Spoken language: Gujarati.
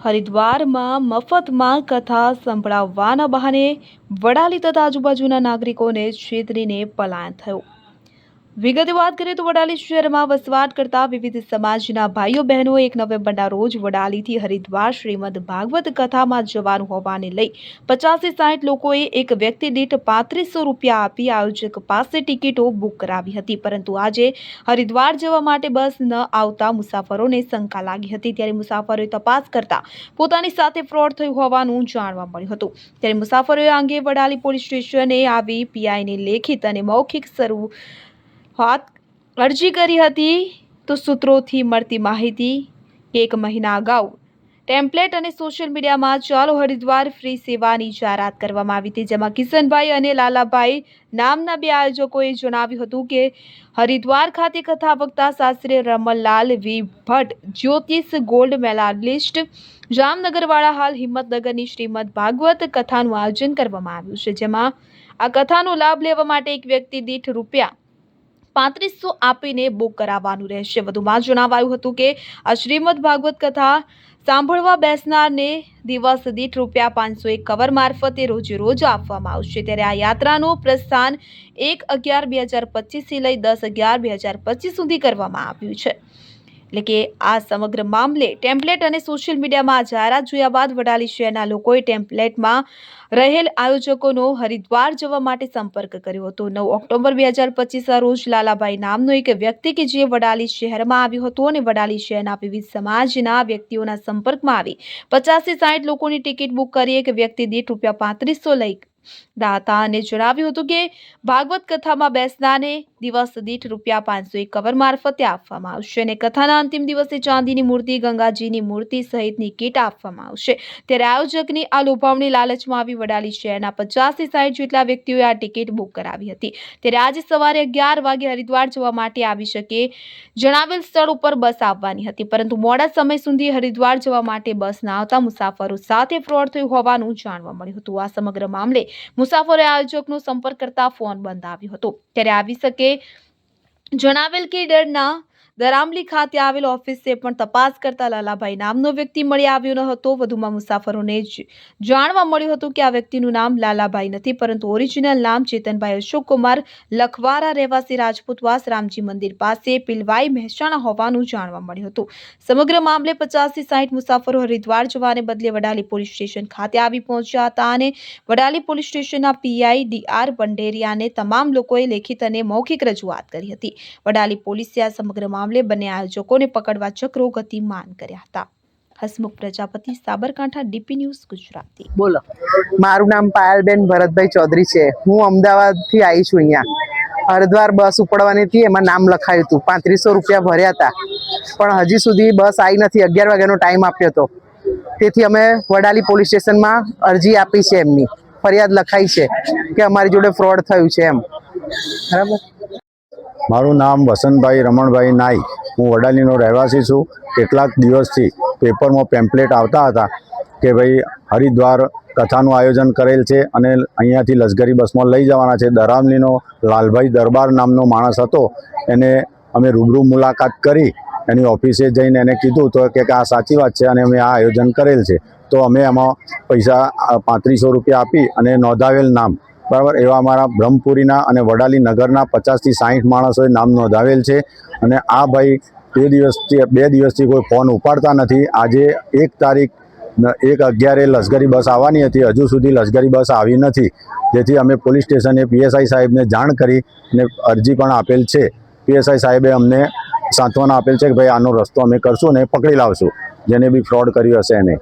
હરિદ્વારમાં મફતમાં કથા સંભળાવવાના બહાને વડાલી તથા આજુબાજુના નાગરિકોને છેતરીને પલાયન થયું. વિગતે વાત કરીએ તો વડાલી શહેરમાં વસવાટ કરતા વિવિધ સમાજના ભાઈઓ બહેનો એક નવેમ્બરના રોજ વડાલીથી હરિદ્વાર શ્રીમદ ભાગવત કથામાં જવાનું હોવાને લઈ પચાસથી સાઠ લોકોએ એક વ્યક્તિ દીઠ પાંત્રીસો રૂપિયા આપી આયોજક પાસે ટિકિટો બુક કરાવી હતી. પરંતુ આજે હરિદ્વાર જવા માટે બસ ન આવતા મુસાફરોને શંકા લાગી હતી. ત્યારે મુસાફરોએ તપાસ કરતા પોતાની સાથે ફ્રોડ થયું હોવાનું જાણવા મળ્યું હતું. ત્યારે મુસાફરોએ અંગે વડાલી પોલીસ સ્ટેશને આવી પીઆઈને લેખિત અને મૌખિક શરૂ હાથ અરજી કરી હતી તો સૂત્રોથી મળતી માહિતી એક મહિના અગાઉ ટેમ્પલેટ અને સોશિયલ મીડિયામાં ચાલો હરિદ્વાર ફ્રી સેવાની જાહેરાત કરવામાં આવી હતી, જેમાં કિશનભાઈ અને લાલાભાઈ નામના બે આયોજકોએ જણાવ્યું હતું કે હરિદ્વાર ખાતે કથા વક્તા શાસ્ત્રી રમણલાલ વી. ભટ્ટ, જ્યોતિષ ગોલ્ડ મેડાલિસ્ટ જામનગરવાળા હાલ હિંમતનગરની શ્રીમદ ભાગવત કથાનું આયોજન કરવામાં આવ્યું છે, જેમાં આ કથાનો લાભ લેવા માટે એક વ્યક્તિ દીઠ રૂપિયા પાંત્રીસો આપીને બુક કરાવવાનું રહેશે. વધુમાં જણાવાયું હતું કે, આ શ્રીમદ ભાગવત કથા સાંભળવા બેસનારને દિવસ દીઠ રૂપિયા પાંચસો એક કવર મારફતે રોજે રોજ આપવામાં આવશે. ત્યારે આ યાત્રાનું પ્રસ્થાન એક અગિયાર બે હજાર પચીસથી લઈ દસ અગિયાર બે હજાર પચીસ સુધી કરવામાં આવ્યું છે. એટલે કે આ સમગ્ર મામલે ટેમ્પલેટ અને સોશિયલ મીડિયામાં જાહેરાત જોયા બાદ વડાલી શહેરના લોકોએ ટેમ્પલેટમાં રહેલ આયોજકોનો હરિદ્વાર જવા માટે સંપર્ક કર્યો હતો. નવ ઓક્ટોબર બે હજાર પચીસના રોજ લાલાભાઈ નામનો એક વ્યક્તિ કે જે વડાલી શહેરમાં આવ્યો હતો અને વડાલી શહેરના વિવિધ સમાજના વ્યક્તિઓના સંપર્કમાં આવી પચાસથી સાઠ લોકોની ટિકિટ બુક કરી. એક વ્યક્તિ દીઠ રૂપિયા પાંત્રીસો લઈ હતા અને જણાવ્યું હતું કે ભાગવત કથામાં બેસનારને દિવસ દીઠ રૂપિયા પાંચસો કવર મારફતે આપવામાં આવશે અને કથાના અંતિમ દિવસે ચાંદીની મૂર્તિ, ગંગાજીની મૂર્તિ સહિતની કીટ આપવામાં આવશે. ત્યારે આયોજકની આ લોભાવણી લાલચમાં આવી વડાલી શહેરના પચાસથી સાઠ જેટલા વ્યક્તિઓએ આ ટિકિટ બુક કરાવી હતી. ત્યારે આજે સવારે અગિયાર વાગે હરિદ્વાર જવા માટે આવી શકે જણાવેલ સ્થળ ઉપર બસ આવવાની હતી. પરંતુ મોડા સમય સુધી હરિદ્વાર જવા માટે બસ ના આવતા મુસાફરો સાથે ફ્રોડ થયું હોવાનું જાણવા મળ્યું હતું. આ સમગ્ર મામલે મુસાફરોએ આયોજકનો સંપર્ક કરતા ફોન બંધ આવ્યો હતો. ત્યારે આવી શકે જણાવેલ કે ડરના દરામલી ખાતે આવેલ ઓફિસે પણ તપાસ કરતા લાલાભાઈ નામનો વ્યક્તિ મળી આવ્યો ન હતો. વધુમાં મુસાફરોને જ જાણવા મળ્યું હતું કે આ વ્યક્તિનું નામ લાલાભાઈ નથી, પરંતુ ઓરિજિનલ નામ ચેતનભાઈ અશોકકુમાર લખવારા રહેવાસી રાજપૂતવાસ રામજી મંદિર પાસે પિલવાઈ મહેસાણા હોવાનું જાણવા મળ્યું હતું. સમગ્ર મામલે પચાસથી સાઠ મુસાફરો હરિદ્વાર જવાને બદલે વડાલી પોલીસ સ્ટેશન ખાતે આવી પહોંચ્યા હતા અને વડાલી પોલીસ સ્ટેશનના પીઆઈ ડીઆર બંડેરિયાને તમામ લોકોએ લેખિત અને મૌખિક રજૂઆત કરી હતી. વડાલી પોલીસે આ સમગ્ર મામલે બંને આયોજકોને પકડવા ચક્રો ગતિમાન કર્યા હતા. Hasmukh Prajapati, Sabarkantha, DP news, Gujarati. બોલો. મારું નામ પાયલબેન ભરતભાઈ ચૌધરી છે. હું અમદાવાદથી આવી છું અહીંયા. હરિદ્વાર બસ ઉપડવાની હતી, એમાં નામ લખાયું હતું. પાંત્રીસો રૂપિયા ભર્યા હતા. પણ હજી સુધી બસ આવી નથી. અગિયાર વાગ્યાનો ટાઈમ આપ્યો હતો. તેથી અમે વડાલી પોલીસ સ્ટેશનમાં અરજી આપી છે એમની. ફરિયાદ લખાઈ છે કે અમારી જોડે ફ્રોડ થયું છે એમ. બરાબર? મારું નામ વસંતભાઈ રમણભાઈ નાઈ. હું વડાલીનો રહેવાસી છું. કેટલાક દિવસથી પેપરમાં પેમ્પલેટ આવતા હતા કે ભાઈ હરિદ્વાર કથાનું આયોજન કરેલ છે અને અહીંયાથી લશ્કરી બસમાં લઈ જવાના છે. દરામલીનો લાલભાઈ દરબાર નામનો માણસ હતો. એને અમે રૂબરૂ મુલાકાત કરી, એની ઓફિસે જઈને એને કીધું તો કે આ સાચી વાત છે અને અમે આ આયોજન કરેલ છે. તો અમે એમાં પૈસા પાંત્રીસો રૂપિયા આપી અને નોંધાવેલ નામ બરાબર? એવા અમારા બ્રહ્મપુરીના અને વડાલી નગરના પચાસથી સાહીઠ માણસોએ નામ નોંધાવેલ છે. અને આ ભાઈ બે દિવસથી બે દિવસથી કોઈ ફોન ઉપાડતા નથી. આજે એક તારીખ, એક અગિયારે લશ્કરી બસ આવવાની હતી. હજુ સુધી લશ્કરી બસ આવી નથી. જેથી અમે પોલીસ સ્ટેશને પીએસઆઈ સાહેબને જાણ કરી અને અરજી પણ આપેલ છે. પીએસઆઈ સાહેબે અમને સાંત્વના આપેલ છે કે ભાઈ આનો રસ્તો અમે કરશું ને પકડી લાવશું. જેને બી ફ્રોડ કર્યું હશે એને.